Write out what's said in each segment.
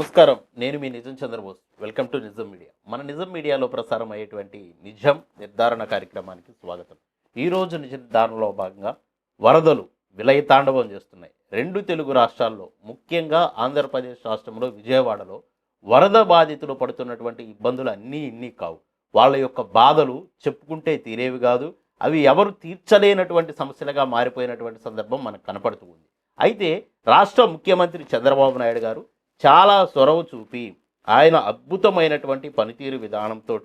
నమస్కారం. నేను మీ Nijam Chandrabose. Welcome to Nijam media. మన నిజం మీడియాలో ప్రసారం అయ్యేటువంటి నిజం నిర్ధారణ కార్యక్రమానికి స్వాగతం. ఈ రోజు నిజ నిర్ధారణలో భాగంగా వరదలు విలయతాండవం చేస్తున్నాయి. రెండు తెలుగు రాష్ట్రాల్లో ముఖ్యంగా ఆంధ్రప్రదేశ్ రాష్ట్రంలో విజయవాడలో వరద బాధితులు పడుతున్నటువంటి ఇబ్బందులు అన్నీ ఇన్ని కావు. వాళ్ళ యొక్క బాధలు చెప్పుకుంటే తీరేవి కాదు. అవి ఎవరు తీర్చలేనటువంటి సమస్యలుగా మారిపోయినటువంటి సందర్భం మనకు కనపడుతూ ఉంది. అయితే రాష్ట్ర ముఖ్యమంత్రి చంద్రబాబు నాయుడు గారు చాలా చొరవ చూపి ఆయన అద్భుతమైనటువంటి పనితీరు విధానంతో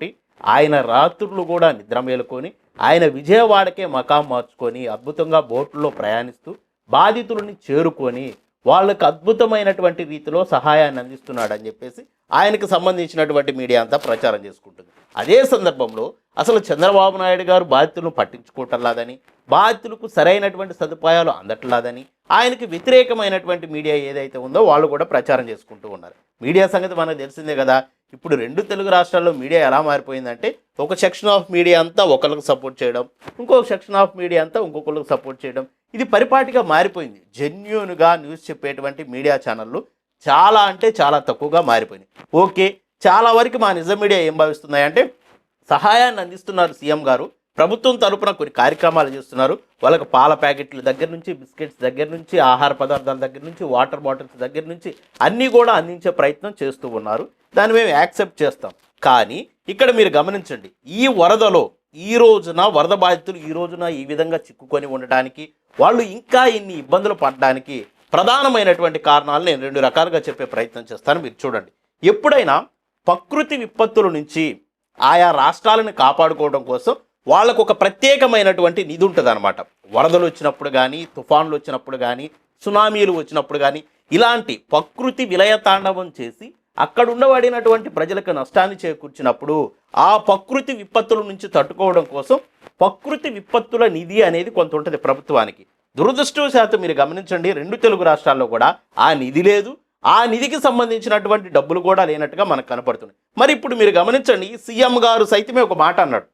ఆయన రాత్రులు కూడా నిద్ర మేలుకొని ఆయన విజయవాడకే మకాం మార్చుకొని అద్భుతంగా బోట్లో ప్రయాణిస్తూ బాధితులని చేరుకొని వాళ్ళకు అద్భుతమైనటువంటి రీతిలో సహాయాన్ని అందిస్తున్నాడని చెప్పేసి ఆయనకు సంబంధించినటువంటి మీడియా అంతా ప్రచారం చేసుకుంటుంది. అదే సందర్భంలో అసలు చంద్రబాబు నాయుడు గారు బాధితులను పట్టించుకోవటంలాదని బాధితులకు సరైనటువంటి సదుపాయాలు అందట్లేదని ఆయనకి వ్యతిరేకమైనటువంటి మీడియా ఏదైతే ఉందో వాళ్ళు కూడా ప్రచారం చేసుకుంటూ ఉన్నారు. మీడియా సంగతి మనకు తెలిసిందే కదా. ఇప్పుడు రెండు తెలుగు రాష్ట్రాల్లో మీడియా ఎలా మారిపోయిందంటే ఒక సెక్షన్ ఆఫ్ మీడియా అంతా ఒకరికి సపోర్ట్ చేయడం ఇంకొక సెక్షన్ ఆఫ్ మీడియా అంతా ఇంకొకరికి సపోర్ట్ చేయడం ఇది పరిపాటిగా మారిపోయింది. జెన్యున్గా న్యూస్ చెప్పేటువంటి మీడియా ఛానళ్ళు చాలా అంటే చాలా తక్కువగా మారిపోయినాయి. ఓకే చాలా వరకు మా నిజం మీడియా ఏం భావిస్తున్నాయంటే సహాయాన్ని అందిస్తున్నారు సీఎం గారు. ప్రభుత్వం తరపున కొన్ని కార్యక్రమాలు చేస్తున్నారు. వాళ్ళకి పాల ప్యాకెట్ల దగ్గర నుంచి బిస్కెట్స్ దగ్గర నుంచి ఆహార పదార్థాల దగ్గర నుంచి వాటర్ బాటిల్స్ దగ్గర నుంచి అన్నీ కూడా అందించే ప్రయత్నం చేస్తూ ఉన్నారు. దాన్ని మేము యాక్సెప్ట్ చేస్తాం. కానీ ఇక్కడ మీరు గమనించండి ఈ వరదలో ఈ రోజున వరద బాధితులు ఈ రోజున ఈ విధంగా చిక్కుకొని ఉండడానికి వాళ్ళు ఇంకా ఇన్ని ఇబ్బందులు పడడానికి ప్రధానమైనటువంటి కారణాలు నేను రెండు రకాలుగా చెప్పే ప్రయత్నం చేస్తాను. మీరు చూడండి. ఎప్పుడైనా ప్రకృతి విపత్తుల నుంచి ఆయా రాష్ట్రాలను కాపాడుకోవడం కోసం వాళ్ళకు ఒక ప్రత్యేకమైనటువంటి నిధి ఉంటుంది అనమాట వరదలు వచ్చినప్పుడు కానీ తుఫాన్లు వచ్చినప్పుడు కానీ సునామీలు వచ్చినప్పుడు కానీ ఇలాంటి ప్రకృతి విలయతాండవం చేసి అక్కడ ఉండబడినటువంటి ప్రజలకు నష్టాన్ని చేకూర్చినప్పుడు ఆ ప్రకృతి విపత్తుల నుంచి తట్టుకోవడం కోసం ప్రకృతి విపత్తుల నిధి అనేది కొంత ఉంటుంది ప్రభుత్వానికి. దురదృష్టవశాత్తు మీరు గమనించండి రెండు తెలుగు రాష్ట్రాల్లో కూడా ఆ నిధి లేదు. ఆ నిధికి సంబంధించినటువంటి డబ్బులు కూడా లేనట్టుగా మనకు కనపడుతుంది. మరి ఇప్పుడు మీరు గమనించండి సీఎం గారు సైతమే ఒక మాట అన్నాడు.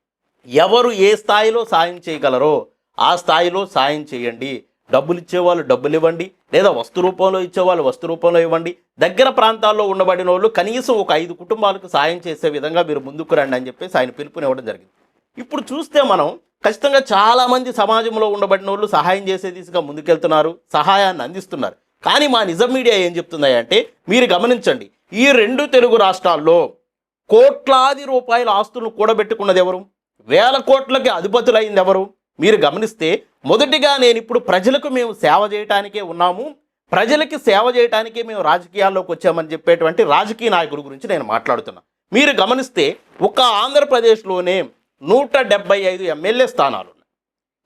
ఎవరు ఏ స్థాయిలో సాయం చేయగలరో ఆ స్థాయిలో సాయం చేయండి. డబ్బులు ఇచ్చేవాళ్ళు డబ్బులు ఇవ్వండి లేదా వస్తు రూపంలో ఇచ్చేవాళ్ళు వస్తు రూపంలో ఇవ్వండి. దగ్గర ప్రాంతాల్లో ఉండబడిన వాళ్ళు కనీసం ఒక ఐదు కుటుంబాలకు సాయం చేసే విధంగా మీరు ముందుకు రండి అని చెప్పేసి ఆయన పిలుపునివ్వడం జరిగింది. ఇప్పుడు చూస్తే మనం ఖచ్చితంగా చాలామంది సమాజంలో ఉండబడిన వాళ్ళు సహాయం చేసే దిశగా ముందుకెళ్తున్నారు సహాయాన్ని అందిస్తున్నారు. కానీ మా నిజం మీడియా ఏం చెప్తున్నాయంటే మీరు గమనించండి ఈ రెండు తెలుగు రాష్ట్రాల్లో కోట్లాది రూపాయల ఆస్తులను కూడబెట్టుకున్నది ఎవరు? వేల కోట్లకి అధిపతులైంది ఎవరు? మీరు గమనిస్తే మొదటిగా నేను ఇప్పుడు ప్రజలకు మేము సేవ చేయటానికే ఉన్నాము. ప్రజలకి సేవ చేయటానికే మేము రాజకీయాల్లోకి వచ్చామని చెప్పేటువంటి రాజకీయ నాయకుల గురించి నేను మాట్లాడుతున్నా. మీరు గమనిస్తే ఒక ఆంధ్రప్రదేశ్లోనే నూట డెబ్బై ఐదు ఎమ్మెల్యే స్థానాలు ఉన్నాయి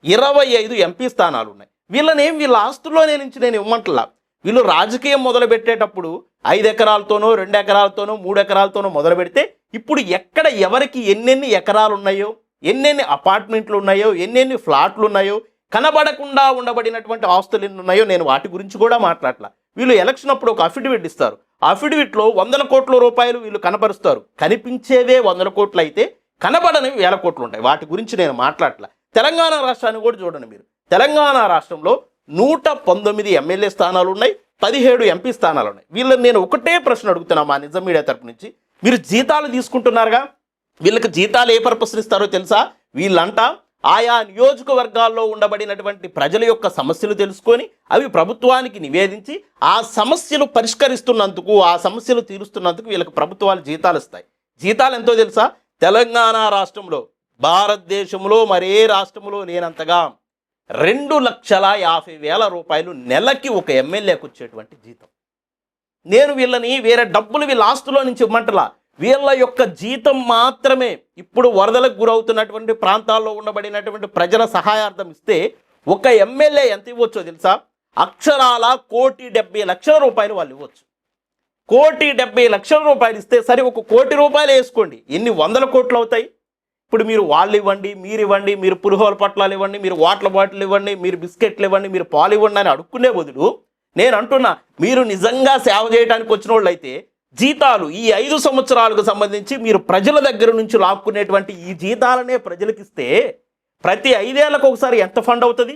ఇరవై ఐదు ఎంపీ స్థానాలు ఉన్నాయి వీళ్ళనేం వీళ్ళ ఆస్తుల్లోనే నుంచి నేను ఇవ్వమంటలా. వీళ్ళు రాజకీయం మొదలుపెట్టేటప్పుడు ఐదు ఎకరాలతోనో రెండు ఎకరాలతోనో మూడు ఎకరాలతోనో మొదలు పెడితే ఇప్పుడు ఎక్కడ ఎవరికి ఎన్నెన్ని ఎకరాలు ఉన్నాయో ఎన్నెన్ని అపార్ట్మెంట్లు ఉన్నాయో ఎన్నెన్ని ఫ్లాట్లు ఉన్నాయో కనబడకుండా ఉండబడినటువంటి ఆస్తులు ఎన్ని ఉన్నాయో నేను వాటి గురించి కూడా మాట్లాడలా. వీళ్ళు ఎలక్షన్ అప్పుడు ఒక అఫిడవిట్ ఇస్తారు. అఫిడవిట్లో వందల కోట్ల రూపాయలు వీళ్ళు కనపరుస్తారు కనిపించేవే వందల కోట్లు అయితే కనబడని వేల కోట్లు ఉంటాయి. వాటి గురించి నేను మాట్లాడలా. తెలంగాణ రాష్ట్రాన్ని కూడా చూడండి మీరు. తెలంగాణ రాష్ట్రంలో నూట పంతొమ్మిది ఎమ్మెల్యే స్థానాలు ఉన్నాయి పదిహేడు ఎంపీ స్థానాలు ఉన్నాయి. వీళ్ళని నేను ఒకటే ప్రశ్న అడుగుతున్నా మా నిజం మీడియా తరపు నుంచి. మీరు జీతాలు తీసుకుంటున్నారుగా? వీళ్ళకి జీతాలు ఏ పర్పస్ని ఇస్తారో తెలుసా? వీళ్ళంట ఆయా నియోజకవర్గాల్లో ఉండబడినటువంటి ప్రజల యొక్క సమస్యలు తెలుసుకొని అవి ప్రభుత్వానికి నివేదించి ఆ సమస్యలు పరిష్కరిస్తున్నందుకు ఆ సమస్యలు తీరుస్తున్నందుకు వీళ్ళకి ప్రభుత్వాలు జీతాలు ఇస్తాయి. జీతాలు ఎంతో తెలుసా? తెలంగాణ రాష్ట్రంలో భారతదేశంలో మరే రాష్ట్రంలో లేనంతగా రెండు లక్షల యాభై వేల రూపాయలు నెలకి ఒక ఎమ్మెల్యేకి వచ్చేటువంటి జీతం. నేను వీళ్ళని వేరే డబ్బులు వీళ్ళ ఆస్తులో నుంచి ఇవ్వమంటలా. వీళ్ళ యొక్క జీతం మాత్రమే ఇప్పుడు వరదలకు గురవుతున్నటువంటి ప్రాంతాల్లో ఉండబడినటువంటి ప్రజల సహాయార్థం ఇస్తే ఒక ఎమ్మెల్యే ఎంత ఇవ్వచ్చో తెలుసా? అక్షరాల కోటి డెబ్బై లక్షల రూపాయలు వాళ్ళు ఇవ్వచ్చు. కోటి డెబ్బై లక్షల రూపాయలు ఇస్తే సరే ఒక కోటి రూపాయలు వేసుకోండి. ఎన్ని వందల కోట్లు అవుతాయి? ఇప్పుడు మీరు వాళ్ళు ఇవ్వండి మీరు ఇవ్వండి మీరు పులిహోర పట్లాలు ఇవ్వండి మీరు వాటర్ బాటిల్ ఇవ్వండి మీరు బిస్కెట్లు ఇవ్వండి మీరు పాలు ఇవ్వండి అని అడుక్కునే బదులు నేను అంటున్నా మీరు నిజంగా సేవ చేయడానికి వచ్చిన వాళ్ళు అయితే జీతాలు ఈ ఐదు సంవత్సరాలకు సంబంధించి మీరు ప్రజల దగ్గర నుంచి లాక్కునేటువంటి ఈ జీతాలనే ప్రజలకిస్తే ప్రతి ఐదేళ్ళకు ఒకసారి ఎంత ఫండ్ అవుతుంది?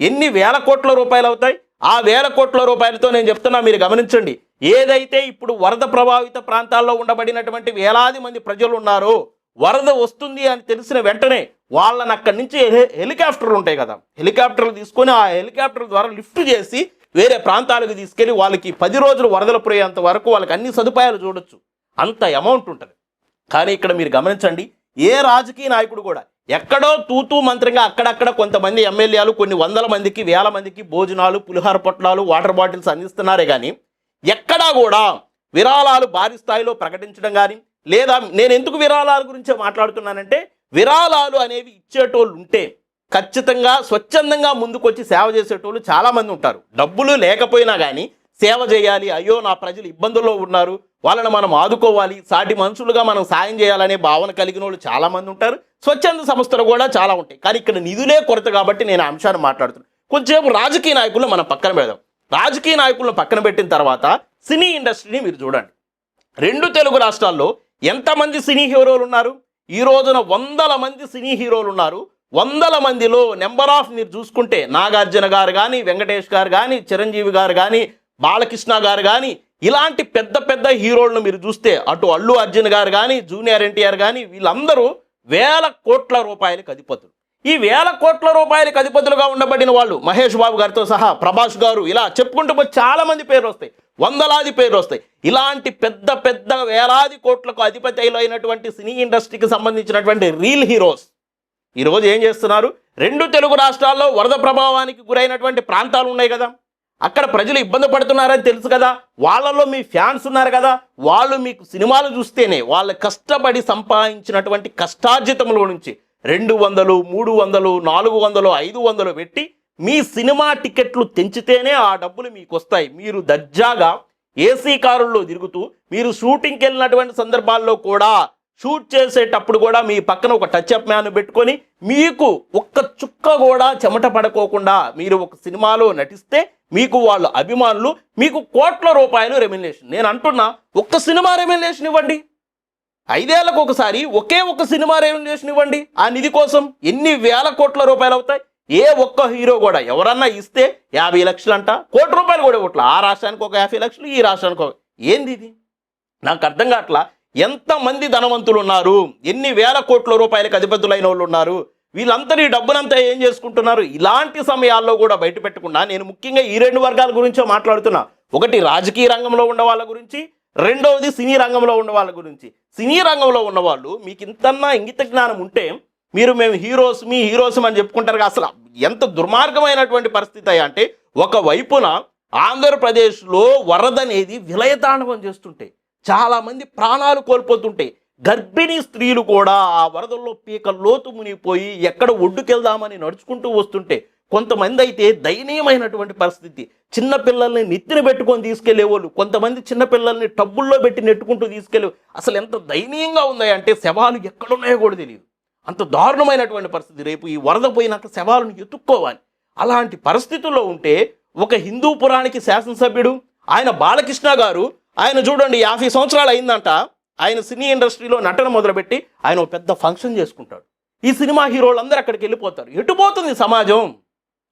ఎన్ని వేల కోట్ల రూపాయలు అవుతాయి? ఆ వేల కోట్ల రూపాయలతో నేను చెప్తున్నా మీరు గమనించండి. ఏదైతే ఇప్పుడు వరద ప్రభావిత ప్రాంతాల్లో ఉండబడినటువంటి వేలాది మంది ప్రజలు ఉన్నారో వరద వస్తుంది అని తెలిసిన వెంటనే వాళ్ళని అక్కడి నుంచి హెలికాప్టర్లు ఉంటాయి కదా. హెలికాప్టర్లు తీసుకొని ఆ హెలికాప్టర్ ద్వారా లిఫ్ట్ చేసి వేరే ప్రాంతాలకు తీసుకెళ్ళి వాళ్ళకి పది రోజులు వరదలు పోయేంత వరకు వాళ్ళకి అన్ని సదుపాయాలు చూడొచ్చు. అంత అమౌంట్ ఉంటుంది. కానీ ఇక్కడ మీరు గమనించండి ఏ రాజకీయ నాయకుడు కూడా ఎక్కడో తూతూ మంత్రంగా అక్కడక్కడ కొంతమంది ఎమ్మెల్యేలు కొన్ని వందల మందికి వేల మందికి భోజనాలు పులిహార పొట్లాలు వాటర్ బాటిల్స్ అందిస్తున్నారే కానీ ఎక్కడా కూడా విరాళాలు భారీ స్థాయిలో ప్రకటించడం కానీ లేదా నేను ఎందుకు విరాళాల గురించే మాట్లాడుతున్నానంటే విరాళాలు అనేవి ఇచ్చేటోళ్ళు ఉంటే ఖచ్చితంగా స్వచ్ఛందంగా ముందుకొచ్చి సేవ చేసేటోళ్ళు చాలామంది ఉంటారు. డబ్బులు లేకపోయినా కానీ సేవ చేయాలి అయ్యో నా ప్రజలు ఇబ్బందుల్లో ఉన్నారు వాళ్ళని మనం ఆదుకోవాలి సాటి మనుషులుగా మనం సాయం చేయాలనే భావన కలిగిన వాళ్ళు చాలామంది ఉంటారు. స్వచ్ఛంద సంస్థలు కూడా చాలా ఉంటాయి. కానీ ఇక్కడ నిధులే కొరత కాబట్టి నేను ఆ అంశాన్ని మాట్లాడుతున్నాను కొంచెంసేపు రాజకీయ నాయకులను మనం పక్కన పెడదాం. రాజకీయ నాయకులను పక్కన పెట్టిన తర్వాత సినీ ఇండస్ట్రీని మీరు చూడండి. రెండు తెలుగు రాష్ట్రాల్లో ఎంతమంది సినీ హీరోలు ఉన్నారు? ఈ రోజున వందల మంది సినీ హీరోలు ఉన్నారు. వందల మందిలో నెంబర్ ఆఫ్ మీరు చూసుకుంటే నాగార్జున గారు కానీ వెంకటేష్ గారు కానీ చిరంజీవి గారు కానీ బాలకృష్ణ గారు కానీ ఇలాంటి పెద్ద పెద్ద హీరోలను మీరు చూస్తే అటు అల్లు అర్జున్ గారు కానీ జూనియర్ ఎన్టీఆర్ కానీ వీళ్ళందరూ వేల కోట్ల రూపాయలకు అధిపతులు. ఈ వేల కోట్ల రూపాయలకు అధిపతులుగా ఉండబడిన వాళ్ళు మహేష్ బాబు గారితో సహా ప్రభాస్ గారు ఇలా చెప్పుకుంటూ చాలా మంది పేర్లు వస్తాయి. వందలాది పేర్లు వస్తాయి. ఇలాంటి పెద్ద పెద్ద వేలాది కోట్లకు అధిపతి అయినటువంటి సినీ ఇండస్ట్రీకి సంబంధించినటువంటి రీల్ హీరోస్ ఈరోజు ఏం చేస్తున్నారు? రెండు తెలుగు రాష్ట్రాల్లో వరద ప్రభావానికి గురైనటువంటి ప్రాంతాలు ఉన్నాయి కదా. అక్కడ ప్రజలు ఇబ్బంది పడుతున్నారని తెలుసు కదా. వాళ్ళలో మీ ఫ్యాన్స్ ఉన్నారు కదా. వాళ్ళు మీకు సినిమాలు చూస్తేనే వాళ్ళ కష్టపడి సంపాదించినటువంటి కష్టార్జితంలో నుంచి రెండు వందలు మూడు వందలు నాలుగు వందలు ఐదు వందలు పెట్టి మీ సినిమా టికెట్లు తెంచితేనే ఆ డబ్బులు మీకు వస్తాయి. మీరు దర్జాగా ఏసీ కారుల్లో తిరుగుతూ మీరు షూటింగ్కి వెళ్ళినటువంటి సందర్భాల్లో కూడా షూట్ చేసేటప్పుడు కూడా మీ పక్కన ఒక టచ్ అప్ మ్యాన్ పెట్టుకొని మీకు ఒక్క చుక్క కూడా చెమట పడుకోకుండా మీరు ఒక సినిమాలో నటిస్తే మీకు వాళ్ళ అభిమానులు మీకు కోట్ల రూపాయలు రెమ్యులేషన్ నేను అంటున్నా ఒక్క సినిమా రెమ్యునేషన్ ఇవ్వండి. ఐదేళ్ళకు ఒకసారి ఒకే ఒక్క సినిమా రెమ్యులేషన్ ఇవ్వండి. ఆ నిధి కోసం ఎన్ని వేల కోట్ల రూపాయలు అవుతాయి? ఏ ఒక్క హీరో కూడా ఎవరన్నా ఇస్తే యాభై లక్షలు అంట కోటి రూపాయలు కూడా ఇవ్వట్లా. ఆ రాష్ట్రానికి ఒక యాభై లక్షలు ఈ రాష్ట్రానికి ఒక ఏంది ఇది? నాకు అర్థం కావట్లా? ఎంతమంది ధనవంతులు ఉన్నారు ఎన్ని వేల కోట్ల రూపాయలకు అధిపతులైన వాళ్ళు ఉన్నారు? వీళ్ళందరూ ఈ డబ్బునంతా ఏం చేసుకుంటున్నారు? ఇలాంటి సమయాల్లో కూడా బయట పెట్టకుండా నేను ముఖ్యంగా ఈ రెండు వర్గాల గురించో మాట్లాడుతున్నా. ఒకటి రాజకీయ రంగంలో ఉన్న వాళ్ళ గురించి రెండవది సినీ రంగంలో ఉన్న వాళ్ళ గురించి. సినీ రంగంలో ఉన్న వాళ్ళు మీకు ఇంతన్నా ఇంగిత జ్ఞానం ఉంటే మీరు మేము హీరోస్ మీ హీరోస్ అని చెప్పుకుంటారు అసలు ఎంత దుర్మార్గమైనటువంటి పరిస్థితి అయ్యా అంటే ఒక వైపున ఆంధ్రప్రదేశ్లో వరద అనేది విలయతాండవం చేస్తుంటే చాలామంది ప్రాణాలు కోల్పోతుంటే గర్భిణీ స్త్రీలు కూడా ఆ వరదల్లో పీక లోతు మునిగిపోయి ఎక్కడ ఒడ్డుకెళ్దామని నడుచుకుంటూ వస్తుంటే కొంతమంది అయితే దయనీయమైనటువంటి పరిస్థితి. చిన్న పిల్లల్ని నెత్తిన పెట్టుకొని తీసుకెళ్ళే వాళ్ళు కొంతమంది చిన్న పిల్లల్ని టబ్బుల్లో పెట్టి నెట్టుకుంటూ తీసుకెళ్ళే అసలు ఎంత దయనీయంగా ఉన్నాయి అంటే శవాలు ఎక్కడున్నాయో కూడా తెలియదు. అంత దారుణమైనటువంటి పరిస్థితి. రేపు ఈ వరద పోయినాక శవాలను ఎత్తుక్కోవాలి. అలాంటి పరిస్థితుల్లో ఉంటే ఒక హిందూ పురాణికి శాసనసభ్యుడు ఆయన బాలకృష్ణ గారు ఆయన చూడండి యాభై సంవత్సరాలు అయిందంట. ఆయన సినీ ఇండస్ట్రీలో నటన మొదలుపెట్టి ఆయన ఒక పెద్ద ఫంక్షన్ చేసుకుంటాడు. ఈ సినిమా హీరోలందరూ అక్కడికి వెళ్ళిపోతారు. ఎటు పోతుంది సమాజం?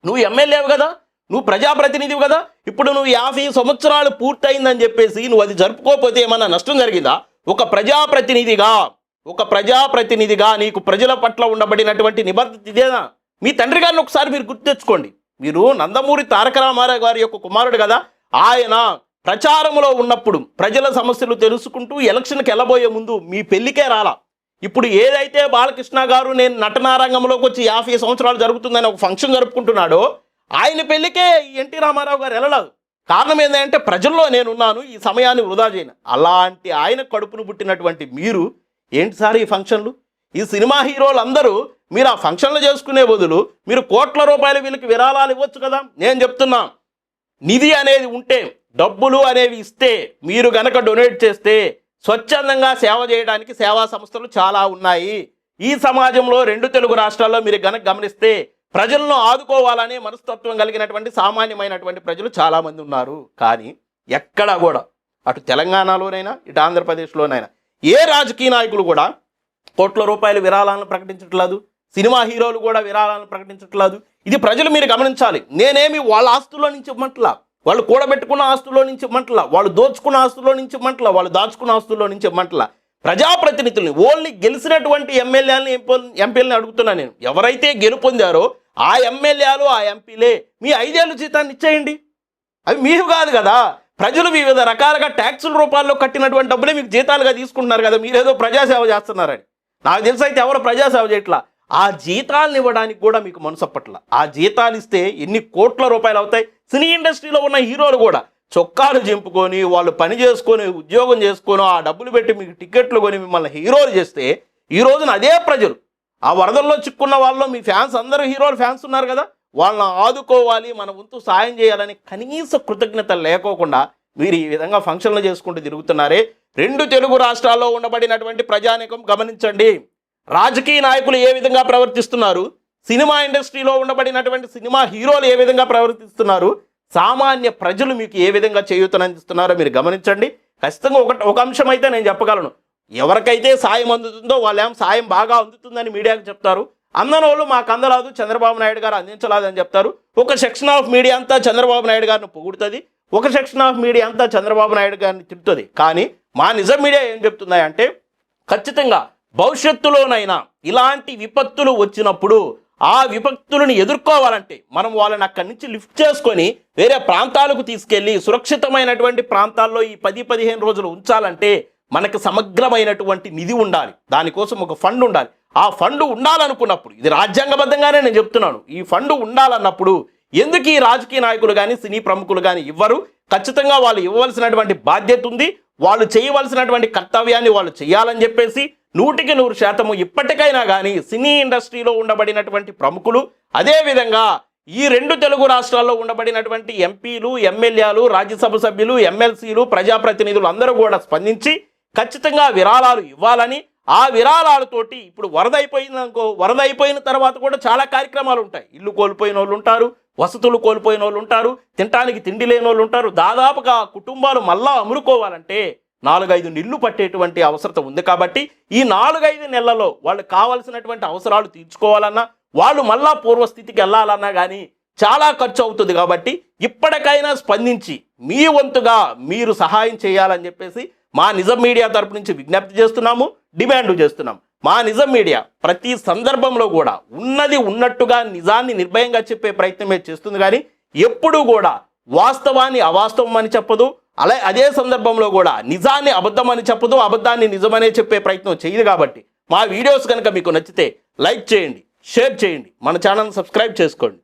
నువ్వు ఎమ్మెల్యేవు కదా? నువ్వు ప్రజాప్రతినిధివి కదా? ఇప్పుడు నువ్వు యాభై సంవత్సరాలు పూర్తయిందని చెప్పేసి నువ్వు అది జరుపుకోకపోతే ఏమన్నా నష్టం జరిగిందా? ఒక ప్రజాప్రతినిధిగా ఒక ప్రజాప్రతినిధిగా నీకు ప్రజల పట్ల ఉండబడినటువంటి నిబద్ధత ఇదేనా? మీ తండ్రి గారిని ఒకసారి మీరు గుర్తు తెచ్చుకోండి. మీరు నందమూరి తారక రామారావు గారి యొక్క కుమారుడు కదా? ఆయన ప్రచారంలో ఉన్నప్పుడు ప్రజల సమస్యలు తెలుసుకుంటూ ఎలక్షన్కి వెళ్ళబోయే ముందు మీ పెళ్ళికే రాలా? ఇప్పుడు ఏదైతే బాలకృష్ణ గారు నేను నటనారంగంలోకి వచ్చి యాభై సంవత్సరాలు జరుగుతుందని ఒక ఫంక్షన్ జరుపుకుంటున్నాడో ఆయన పెళ్ళికే ఎన్టీ రామారావు గారు వెళ్ళలేదు. కారణం ఏంటంటే ప్రజల్లో నేనున్నాను ఈ సమయాన్ని వృధా చేయను. అలాంటి ఆయన కడుపును పుట్టినటువంటి మీరు ఏంటి సార్ ఈ ఫంక్షన్లు? ఈ సినిమా హీరోలు అందరూ మీరు ఆ ఫంక్షన్లు చేసుకునే బదులు మీరు కోట్ల రూపాయలు వీళ్ళకి విరాళాలు ఇవ్వచ్చు కదా? నేను చెప్తున్నా. నిధి అనేది ఉంటే డబ్బులు అనేవి ఇస్తే మీరు గనక డొనేట్ చేస్తే స్వచ్ఛందంగా సేవ చేయడానికి సేవా సంస్థలు చాలా ఉన్నాయి. ఈ సమాజంలో రెండు తెలుగు రాష్ట్రాల్లో మీరు గనక గమనిస్తే ప్రజలను ఆదుకోవాలనే మనస్తత్వం కలిగినటువంటి సామాన్యమైనటువంటి ప్రజలు చాలామంది ఉన్నారు. కానీ ఎక్కడా కూడా అటు తెలంగాణలోనైనా ఇటు ఆంధ్రప్రదేశ్లోనైనా ఏ రాజకీయ నాయకులు కూడా కోట్ల రూపాయల విరాళాలను ప్రకటించట్లేదు సినిమా హీరోలు కూడా విరాళాలను ప్రకటించట్లేదు. ఇది ప్రజలు మీరు గమనించాలి. నేనేమి వాళ్ళ ఆస్తుల్లో నుంచి ఇవ్వట్లా? వాళ్ళు కూడబెట్టుకున్న ఆస్తుల్లో నుంచి మంటల వాళ్ళు దోచుకున్న ఆస్తుల్లో నుంచి మంటల వాళ్ళు దాచుకున్న ఆస్తుల్లో నుంచి మంటల. ప్రజాప్రతినిధుల్ని ఓన్లీ గెలిచినటువంటి ఎమ్మెల్యేలని ఎంపీలని అడుగుతున్నా నేను. ఎవరైతే గెలుపొందారో ఆ ఎమ్మెల్యేలు ఆ ఎంపీలే మీ ఐదేళ్ళు జీతాన్ని ఇచ్చేయండి. అవి మీరు కాదు కదా. ప్రజలు వివిధ రకాలుగా ట్యాక్సుల రూపాల్లో కట్టినటువంటి డబ్బులే మీకు జీతాలుగా తీసుకుంటున్నారు కదా. మీరేదో ప్రజాసేవ చేస్తున్నారని. నాకు తెలిసి అయితే ఎవరు ప్రజాసేవ చేయట్లా? ఆ జీతాలను ఇవ్వడానికి కూడా మీకు మనసప్పట్ల ఆ జీతాలు ఇస్తే ఎన్ని కోట్ల రూపాయలు అవుతాయి? సినీ ఇండస్ట్రీలో ఉన్న హీరోలు కూడా చొక్కాలు చింపుకొని వాళ్ళు పని చేసుకొని ఉద్యోగం చేసుకొని ఆ డబ్బులు పెట్టి మీకు టికెట్లు కొని మిమ్మల్ని హీరోలు చేస్తే ఈ రోజున అదే ప్రజలు. ఆ వరదల్లో చిక్కున్న వాళ్ళు మీ ఫ్యాన్స్ అందరూ హీరోలు ఫ్యాన్స్ ఉన్నారు కదా? వాళ్ళని ఆదుకోవాలి మన వంతు సాయం చేయాలని కనీస కృతజ్ఞత లేకోకుండా మీరు ఈ విధంగా ఫంక్షన్లు చేసుకుంటూ తిరుగుతున్నారే. రెండు తెలుగు రాష్ట్రాల్లో ఉండబడినటువంటి ప్రజానికం గమనించండి. రాజకీయ నాయకులు ఏ విధంగా ప్రవర్తిస్తున్నారు? సినిమా ఇండస్ట్రీలో ఉండబడినటువంటి సినిమా హీరోలు ఏ విధంగా ప్రవర్తిస్తున్నారు? సామాన్య ప్రజలు మీకు ఏ విధంగా చేయూతనందిస్తున్నారో మీరు గమనించండి. ఖచ్చితంగా ఒక ఒక అంశం అయితే నేను చెప్పగలను. ఎవరికైతే సాయం అందుతుందో వాళ్ళేం సాయం బాగా అందుతుందని మీడియాకు చెప్తారు. అందనోళ్ళు మాకు అందరాదు చంద్రబాబు నాయుడు గారు అందించలేదని చెప్తారు. ఒక సెక్షన్ ఆఫ్ మీడియా అంతా చంద్రబాబు నాయుడు గారిని పొగుడుతుంది. ఒక సెక్షన్ ఆఫ్ మీడియా అంతా చంద్రబాబు నాయుడు గారిని తిడుతుంది. కానీ మా నిజం మీడియా ఏం చెప్తున్నాయి అంటే ఖచ్చితంగా భవిష్యత్తులోనైనా ఇలాంటి విపత్తులు వచ్చినప్పుడు ఆ విపత్తులను ఎదుర్కోవాలంటే మనం వాళ్ళని అక్కడి నుంచి లిఫ్ట్ చేసుకొని వేరే ప్రాంతాలకు తీసుకెళ్ళి సురక్షితమైనటువంటి ప్రాంతాల్లో ఈ పది పదిహేను రోజులు ఉంచాలంటే మనకి సమగ్రమైనటువంటి నిధి ఉండాలి. దానికోసం ఒక ఫండ్ ఉండాలి. ఆ ఫండ్ ఉండాలనుకున్నప్పుడు ఇది రాజ్యాంగబద్ధంగానే నేను చెప్తున్నాను ఈ ఫండ్ ఉండాలన్నప్పుడు ఎందుకు ఈ రాజకీయ నాయకులు కానీ సినీ ప్రముఖులు కానీ ఇవ్వరు? ఖచ్చితంగా వాళ్ళు ఇవ్వవలసినటువంటి బాధ్యత ఉంది. వాళ్ళు చేయవలసినటువంటి కర్తవ్యాన్ని వాళ్ళు చేయాలని చెప్పేసి నూటికి నూరు శాతము ఇప్పటికైనా కానీ సినీ ఇండస్ట్రీలో ఉండబడినటువంటి ప్రముఖులు అదేవిధంగా ఈ రెండు తెలుగు రాష్ట్రాల్లో ఉండబడినటువంటి ఎంపీలు ఎమ్మెల్యేలు రాజ్యసభ సభ్యులు ఎమ్మెల్సీలు ప్రజాప్రతినిధులు అందరూ కూడా స్పందించి ఖచ్చితంగా విరాళాలు ఇవ్వాలని ఆ విరాళాలతోటి ఇప్పుడు వరద అయిపోయిందనుకో వరద అయిపోయిన తర్వాత కూడా చాలా కార్యక్రమాలు ఉంటాయి. ఇల్లు కోల్పోయిన వాళ్ళు ఉంటారు వసతులు కోల్పోయిన వాళ్ళు ఉంటారు తినటానికి తిండి లేని వాళ్ళు ఉంటారు. దాదాపుగా కుటుంబాలు మళ్ళా అమురుకోవాలంటే నాలుగైదు నిల్లు పట్టేటువంటి అవసరత ఉంది కాబట్టి ఈ నాలుగైదు నెలల్లో వాళ్ళు కావాల్సినటువంటి అవసరాలు తీర్చుకోవాలన్నా వాళ్ళు మళ్ళా పూర్వస్థితికి వెళ్ళాలన్నా కానీ చాలా ఖర్చు అవుతుంది కాబట్టి ఇప్పటికైనా స్పందించి మీ వంతుగా మీరు సహాయం చేయాలని చెప్పేసి మా నిజం మీడియా తరపు నుంచి విజ్ఞప్తి చేస్తున్నాము డిమాండ్ చేస్తున్నాం మా నిజం మీడియా ప్రతి సందర్భంలో కూడా ఉన్నది ఉన్నట్టుగా నిజాన్ని నిర్భయంగా చెప్పే ప్రయత్నమే చేస్తుంది కానీ ఎప్పుడూ కూడా వాస్తవాన్ని అవాస్తవం అని చెప్పదు అలా అదే సందర్భంలో కూడా నిజాన్ని అబద్ధం అని చెప్పదు అబద్ధాన్ని నిజమనే చెప్పే ప్రయత్నం చేయదు కాబట్టి మా వీడియోస్ కనుక మీకు నచ్చితే లైక్ చేయండి షేర్ చేయండి మన ఛానల్ సబ్స్క్రైబ్ చేసుకోండి.